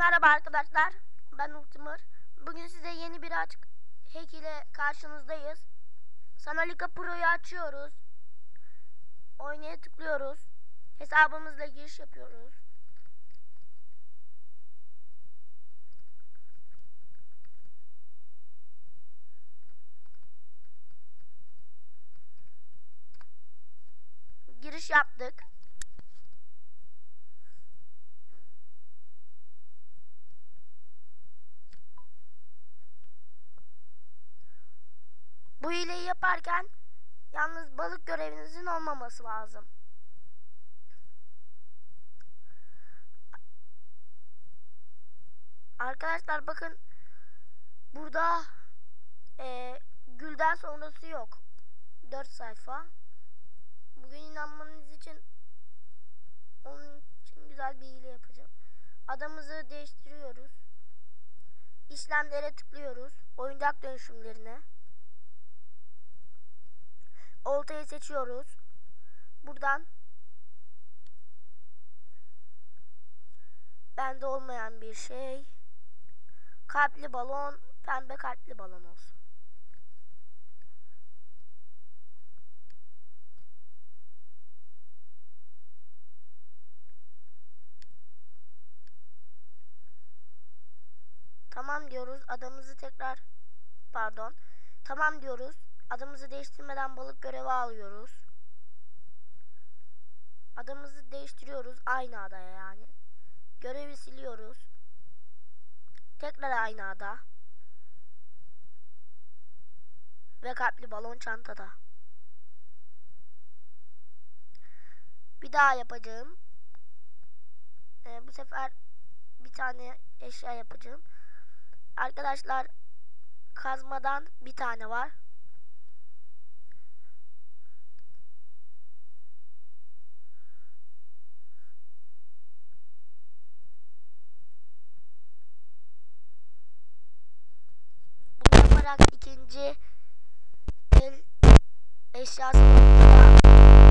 Merhaba arkadaşlar. Ben Ultimur. Bugün size yeni bir aç hack ile karşınızdayız. Sanalika Pro'yu açıyoruz. Oynaya tıklıyoruz. Hesabımızla giriş yapıyoruz. Giriş yaptık. Bu hileyi yaparken yalnız balık görevinizin olmaması lazım. Arkadaşlar bakın burada eee, gülden sonrası yok. 4 sayfa. Bugün inanmanız için onun için güzel bir hile yapacağım. Adamızı değiştiriyoruz. İşlemlere tıklıyoruz. Oyuncak dönüşümlerine. Oltayı seçiyoruz. Buradan bende olmayan bir şey. Kalpli balon, pembe kalpli balon olsun. Tamam diyoruz. Adamızı tekrar pardon. Tamam diyoruz. Adımızı değiştirmeden balık görevi alıyoruz. Adımızı değiştiriyoruz aynı adaya yani. Görevi siliyoruz. Tekrar aynı ada. Ve kalpli balon çantada. Bir daha yapacağım. Ee, bu sefer bir tane eşya yapacağım. Arkadaşlar kazmadan bir tane var. Yaparak ikinci el eşyasını